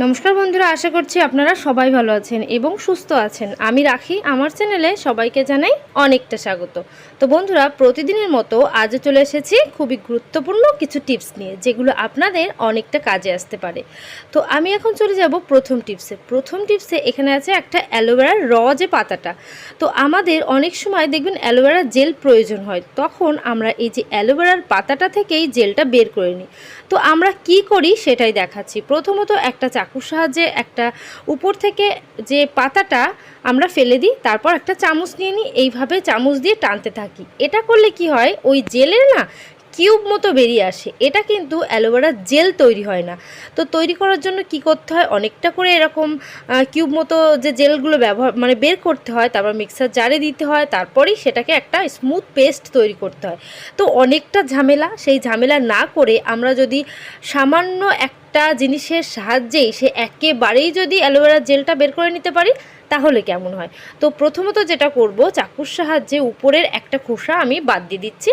নমস্কার বন্ধুরা, আশা করছি আপনারা সবাই ভালো আছেন এবং সুস্থ আছেন। আমি রাখি, আমার চ্যানেলে সবাইকে জানাই অনেকটা স্বাগত। তো বন্ধুরা, প্রতিদিনের মতো আজও চলে এসেছি খুবই গুরুত্বপূর্ণ কিছু টিপস নিয়ে, যেগুলো আপনাদের অনেকটা কাজে আসতে পারে। তো আমি এখন চলে যাব প্রথম টিপসে। প্রথম টিপসে এখানে আছে একটা অ্যালোভেরার র যে পাতাটা। তো আমাদের অনেক সময় দেখবেন অ্যালোভেরা জেল প্রয়োজন হয়। তখন আমরা এই যে অ্যালোভেরার পাতাটা থেকেই জেলটা বের করে নিই। তো আমরা কি করি সেটাই দেখাচ্ছি। প্রথমত একটা চাকুর সাহায্যে একটা উপর থেকে যে পাতাটা আমরা ফেলে দিই, তারপর একটা চামচ নিয়ে নিই, এইভাবে চামচ দিয়ে টানতে থাকি। এটা করলে কি হয়? ওই জেলের না কিউব মতো বেরিয়ে আসে। এটা কিন্তু অ্যালোভেরার জেল তৈরি হয় না। তো তৈরি করার জন্য কি করতে হয়? অনেকটা করে এরকম কিউব মতো যে জেলগুলো ব্যবহার মানে বের করতে হয়, তারপর মিক্সার জারে দিতে হয়, তারপরেই সেটাকে একটা স্মুথ পেস্ট তৈরি করতে হয়। তো অনেকটা ঝামেলা, সেই ঝামেলা না করে আমরা যদি সামান্য একটা জিনিসের সাহায্যেই সে একেবারেই যদি অ্যালোভেরার জেলটা বের করে নিতে পারি তাহলে কেমন হয়? তো প্রথমত যেটা করব চাকুর সাহায্যে উপরের একটা খোসা আমি বাদ দিয়ে দিচ্ছি।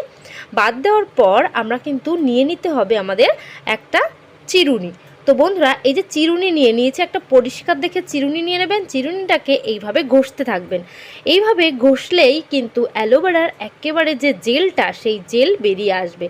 বাদ দেওয়ার পর আমরা কিন্তু নিয়ে নিতে হবে আমাদের একটা চিরুনি। তো বন্ধুরা, এই যে চিরুনি নিয়ে নিয়েছে একটা পরিষ্কার দেখে চিরুনি নিয়ে নেবেন, চিরুনিটাকে এইভাবে ঘষতে থাকবেন। এইভাবে ঘষলেই কিন্তু অ্যালোভেরার একেবারে যে জেলটা, সেই জেল বেরিয়ে আসবে।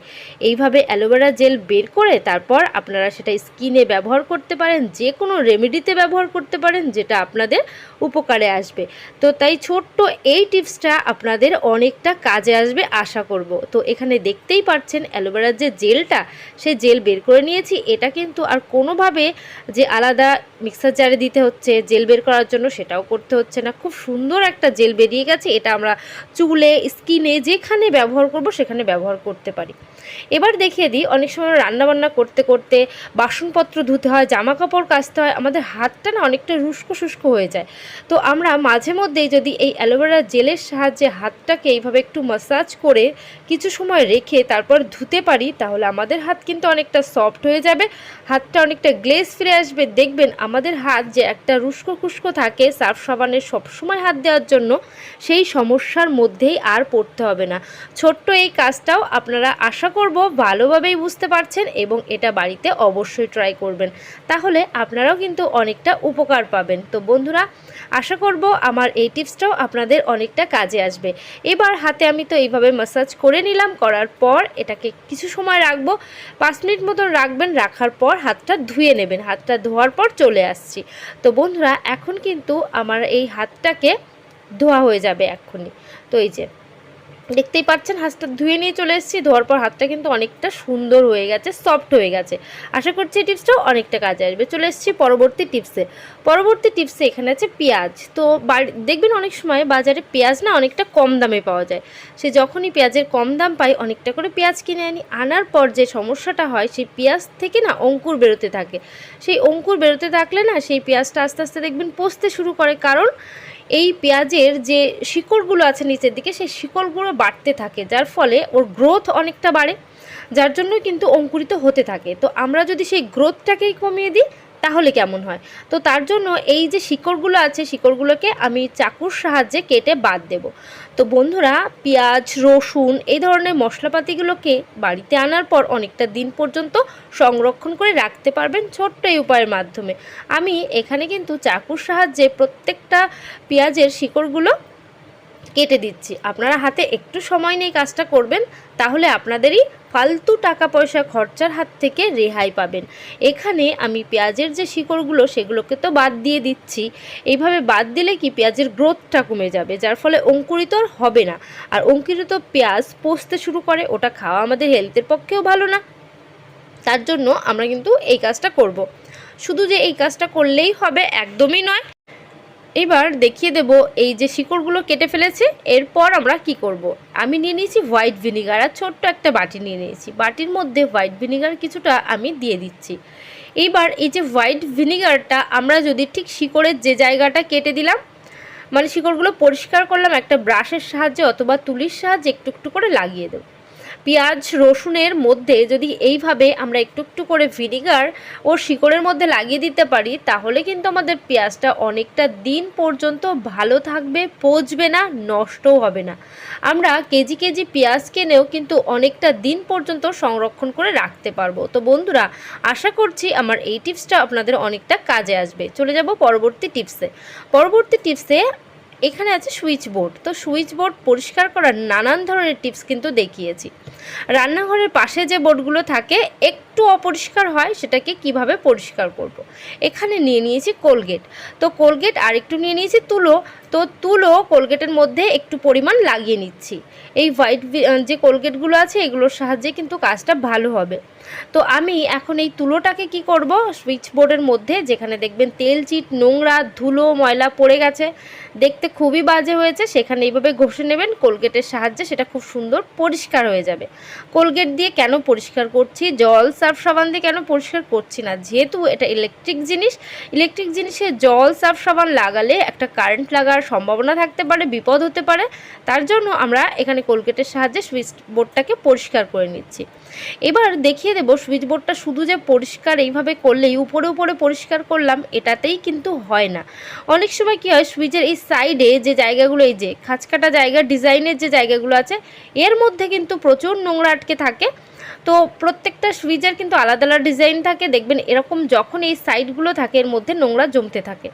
এইভাবে অ্যালোভেরা জেল বের করে তারপর আপনারা সেটা স্কিনে ব্যবহার করতে পারেন যে কোনো রেমেডিতে ব্যবহার করতে পারেন, যেটা আপনাদের উপকারে আসবে। তো তাই ছোট্ট এই টিপসটা আপনাদের অনেকটা কাজে আসবে, আশা করব। তো এখানে দেখতেই পাচ্ছেন অ্যালোভেরার যে জেলটা, সেই জেল বের করে নিয়েছি। এটা কিন্তু আর কোনোভাবে যে আলাদা মিক্সার জারে দিতে হচ্ছে জেল বের করার জন্য সেটাও করতে হচ্ছে না। খুব সুন্দর একটা জেল বেরিয়ে গেছে, এটা আমরা চুলে স্কিনে যেখানে ব্যবহার করব সেখানে ব্যবহার করতে পারি। এবার দেখিয়ে দিই, অনেক সময় রান্নাবান্না করতে করতে বাসনপত্র ধুতে হয় জামা কাপড় কাচতে হয়, আমাদের হাতটা না অনেকটা রুস্কো শুষ্ক হয়ে যায়। তো আমরা মাঝে মধ্যেই যদি এই অ্যালোভেরা জেলের সাহায্যে হাতটাকে এইভাবে একটু মাসাজ করে কিছু সময় রেখে তারপর ধুতে পারি, তাহলে আমাদের হাত কিন্তু অনেকটা সফট হয়ে যাবে, হাতটা অনেকটা গ্লেজ ফিরে আসবে, দেখবেন আমাদের হাত যে একটা রুস্কো খুস্কো থাকে, সার্ফ সাবানের সবসময় হাত দেওয়ার জন্য সেই সমস্যার মধ্যেই আর পড়তে হবে না। ছোট্ট এই কাজটাও আপনারা আশা করব ভালোভাবেই বুঝতে পারছেন এবং এটা বাড়িতে অবশ্যই ট্রাই করবেন। তাহলে আপনারাও কিন্তু অনেকটা উপকার পাবেন। তো বন্ধুরা, আশা করব আমার এই টিপসটাও আপনাদের অনেকটা কাজে আসবে। এবার হাতে আমি তো এইভাবে মাসাজ করে নিলাম, করার পর এটাকে কিছু সময় রাখব। পাঁচ মিনিট মতন রাখবেন, রাখার পর হাতটা ধুয়ে নেবেন, হাতটা ধোয়ার পর চলে আসছি। তো বন্ধুরা, এখন কিন্তু আমার এই হাতটাকে ধোয়া হয়ে যাবে এক্ষুনি। তো এই যে দেখতেই পাচ্ছেন হাতটা ধুয়ে নিয়ে চলে এসেছি। ধোয়ার পর হাতটা কিন্তু অনেকটা সুন্দর হয়ে গেছে সফট হয়ে গেছে। আশা করছি এই টিপসটাও অনেকটা কাজে আসবে। চলে এসেছি পরবর্তী টিপসে পরবর্তী টিপসে এখানে আছে পেঁয়াজ। তো বাড়ি, দেখবেন অনেক সময় বাজারে পেঁয়াজ না অনেকটা কম দামে পাওয়া যায়। সে যখনই পেঁয়াজের কম দাম পাই, অনেকটা করে পেঁয়াজ কিনে আনি। আনার পর যে সমস্যাটা হয়, সেই পেঁয়াজ থেকে না অঙ্কুর বেরোতে থাকে। সেই অঙ্কুর বেরোতে থাকলে না সেই পেঁয়াজটা আস্তে আস্তে দেখবেন পচতে শুরু করে। কারণ এই পেঁয়াজের যে শিকড়গুলো আছে নিচের দিকে, সেই শিকড়গুলো বাড়তে থাকে, যার ফলে ওর গ্রোথ অনেকটা বাড়ে, যার জন্য কিন্তু অঙ্কুরিত হতে থাকে। তো আমরা যদি সেই গ্রোথটাকেই কমিয়ে দিই তাহলে কেমন হয়? তো তার জন্য এই যে শিকড়গুলো আছে, শিকড়গুলোকে আমি চাকুর সাহায্যে কেটে বাদ দেব। তো বন্ধুরা, পেঁয়াজ, রসুন এই ধরনের মশলাপাতিগুলোকে বাড়িতে আনার পর অনেকটা দিন পর্যন্ত সংরক্ষণ করে রাখতে পারবেন ছোট্ট এই উপায়ের মাধ্যমে। আমি এখানে কিন্তু চাকুর সাহায্যে প্রত্যেকটা পেঁয়াজের শিকড়গুলো কেটে দিচ্ছি। আপনারা হাতে একটু সময় নিয়ে কাজটা করবেন, তাহলে আপনাদেরই ফালতু টাকা পয়সা খরচার হাত থেকে রেহাই পাবেন। এখানে আমি পেঁয়াজের যে শিকড়গুলো, সেগুলোকে তো বাদ দিয়ে দিচ্ছি। এইভাবে বাদ দিলে কি পেঁয়াজের গ্রোথটা কমে যাবে, যার ফলে অঙ্কুরিত আর হবে না। আর অঙ্কুরিত পেঁয়াজ পচতে শুরু করে, ওটা খাওয়া আমাদের হেলথের পক্ষেও ভালো না। তার জন্য আমরা কিন্তু এই কাজটা করব। শুধু যে এই কাজটা করলেই হবে, একদমই নয়। এবার দেখিয়ে দেব এই যে শিকড়গুলো কেটে ফেলেছে, এরপর আমরা কি করব। আমি নিয়ে নিয়েছি হোয়াইট ভিনিগার আর ছোট্ট একটা বাটি নিয়ে নিয়েছি। বাটির মধ্যে হোয়াইট ভিনিগার কিছুটা আমি দিয়ে দিচ্ছি। এইবার এই যে হোয়াইট ভিনিগারটা আমরা যদি ঠিক শিকড়ের যে জায়গাটা কেটে দিলাম মানে শিকড়গুলো পরিষ্কার করলাম একটা ব্রাশের সাহায্যে অথবা তুলির সাহায্যে একটু একটু করে লাগিয়ে দেবো। পেঁয়াজ, রসুনের মধ্যে যদি এইভাবে আমরা একটু একটু করে ভিনিগার ও শিকড়ের মধ্যে লাগিয়ে দিতে পারি, তাহলে কিন্তু আমাদের পেঁয়াজটা অনেকটা দিন পর্যন্ত ভালো থাকবে, পচবে না, নষ্টও হবে না। আমরা কেজি কেজি পেঁয়াজ কিনেও কিন্তু অনেকটা দিন পর্যন্ত সংরক্ষণ করে রাখতে পারব। তো বন্ধুরা, আশা করছি আমার এই টিপসটা আপনাদের অনেকটা কাজে আসবে। চলে যাব পরবর্তী টিপসে। পরবর্তী টিপসে এখানে আছে সুইচ বোর্ড তো সুইচ বোর্ড পরিষ্কার করার নানান ধরনের টিপস কিন্তু দেখিয়েছি। রান্নাঘরের পাশে যে বোর্ডগুলো থাকে, একটু অপরিষ্কার হয়, সেটাকে কীভাবে পরিষ্কার করব। এখানে নিয়ে নিয়েছি কোলগেট তো কোলগেট আর একটু নিয়ে নিয়েছি তুলো। তো তুলো কোলগেটের মধ্যে একটু পরিমাণ লাগিয়ে নিচ্ছি। এই হোয়াইট যে কোলগেটগুলো আছে, এগুলোর সাহায্যে কিন্তু কাজটা ভালো হবে। তো আমি এখন এই তুলোটাকে কি করব? সুইচ বোর্ডের মধ্যে, যেখানে দেখবেন তেল, চিট, নোংরা, ধুলো, ময়লা পড়ে গেছে। দেখতে খুবই বাজে হয়েছে, সেখানে এইভাবে ঘষে নেবেন। কোলগেটের সাহায্যে সেটা খুব সুন্দর পরিষ্কার হয়ে যাবে। কোলগেট দিয়ে কেন পরিষ্কার করছি? জল সার্ফ সাবান দিয়ে কেন পরিষ্কার করছি না? যেহেতু এটা ইলেকট্রিক জিনিস ইলেকট্রিক জিনিসে জল সার্ফ সাবান লাগালে একটা কারেন্ট লাগার সম্ভাবনা থাকতে পারে, বিপদ হতে পারে। তার জন্য আমরা এখানে কোলগেটের সাহায্যে সুইচ বোর্ডটাকে পরিষ্কার করে নিচ্ছি। এবার দেখিয়ে দেবো সুইচ বোর্ডটা শুধু যে পরিষ্কার এইভাবে করলেই, উপরে উপরে পরিষ্কার করলাম, এটাতেই কিন্তু হয় না। অনেক সময় কি হয় সুইচের এই সাইডে যে জায়গাগুলো, এই যে খাঁচকাটা জায়গা ডিজাইনের যে জায়গাগুলো আছে, এর মধ্যে কিন্তু প্রচুর নোংরা আটকে থাকে। তো প্রত্যেকটা সুইচের কিন্তু আলাদা আলাদা ডিজাইন থাকে। দেখবেন এরকম যখন এই সাইডগুলো থাকে, এর মধ্যে নোংরা জমতে থাকে।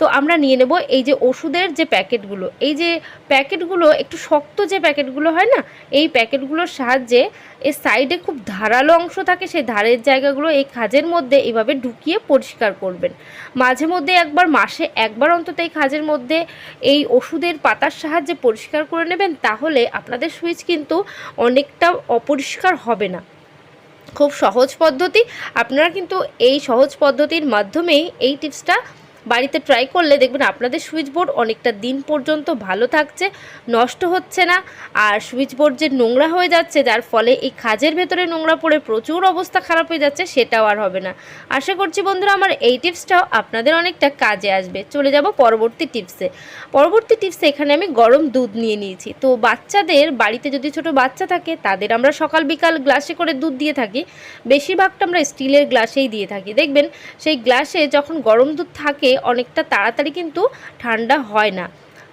তো আমরা নিয়ে নেব এই যে ওষুধের যে প্যাকেটগুলো, এই যে প্যাকেটগুলো, একটু শক্ত যে প্যাকেটগুলো হয় না, এই প্যাকেটগুলোর সাহায্যে এর সাইডে খুব ধারালো অংশ থাকে, সেই ধারের জায়গাগুলো এই খাজের মধ্যে এইভাবে ঢুকিয়ে পরিষ্কার করবেন। মাঝে মধ্যে একবার, মাসে একবার অন্তত এই খাজের মধ্যে এই ওষুধের পাতার সাহায্যে পরিষ্কার করে নেবেন, তাহলে আপনাদের সুইচ কিন্তু অনেকটা অপরিষ্কার হবে না। খুব সহজ পদ্ধতি। আপনারা কিন্তু এই সহজ পদ্ধতির মাধ্যমেই এই টিপসটা বাড়িতে ট্রাই করলে দেখবেন আপনাদের সুইচ বোর্ড অনেকটা দিন পর্যন্ত ভালো থাকছে, নষ্ট হচ্ছে না। আর সুইচ বোর্ড যে নোংরা হয়ে যাচ্ছে, যার ফলে এই খাজের ভেতরে নোংরা পড়ে প্রচুর অবস্থা খারাপ হয়ে যাচ্ছে, সেটাও আর হবে না। আশা করছি বন্ধুরা আমার এই টিপসটাও আপনাদের অনেকটা কাজে আসবে। চলে যাব পরবর্তী টিপসে পরবর্তী টিপসে এখানে আমি গরম দুধ নিয়ে নিয়েছি। তো বাচ্চাদের বাড়িতে যদি ছোট বাচ্চা থাকে, তাদের আমরা সকাল বিকাল গ্লাসে করে দুধ দিয়ে থাকি। বেশিরভাগটা আমরা স্টিলের গ্লাসেই দিয়ে থাকি। দেখবেন সেই গ্লাসে যখন গরম দুধ থাকে অনেকটা তাড়াতাড়ি কিন্তু ঠান্ডা হয় না।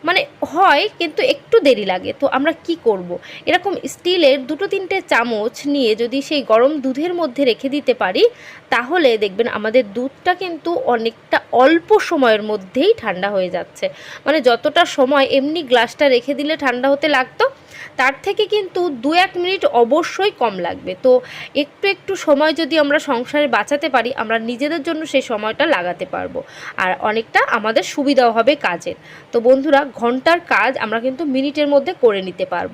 মানে হয় কিন্তু একটু দেরি লাগে। তো আমরা কি করব। এরকম স্টিলের দুটো তিনটে চামচ নিয়ে যদি সেই গরম দুধের মধ্যে রেখে দিতে পারি, তাহলে দেখবেন আমাদের দুধটা কিন্তু অনেকটা অল্প সময়ের মধ্যেই ঠান্ডা হয়ে যাচ্ছে। মানে যতটা সময় এমনি গ্লাসটা রেখে দিলে ঠান্ডা হতে লাগতো তার থেকে কিন্তু দু এক মিনিট অবশ্যই কম লাগবে। তো একটু একটু সময় যদি আমরা সংসারে বাঁচাতে পারি, আমরা নিজেদের জন্য সেই সময়টা লাগাতে পারব। আর অনেকটা আমাদের সুবিধাও হবে কাজের। তো বন্ধুরা, ঘণ্টার কাজ আমরা কিন্তু মিনিটের মধ্যে করে নিতে পারব।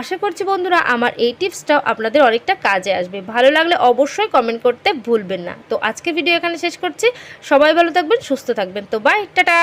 আশা করছি বন্ধুরা, আমার এই টিপসটাও আপনাদের অনেকটা কাজে আসবে। ভালো লাগলে অবশ্যই কমেন্ট করতে ভুলবেন না। তো আজকে ভিডিও এখানে শেষ করছি। সবাই ভালো থাকবেন, সুস্থ থাকবেন। তো বাই টাটা!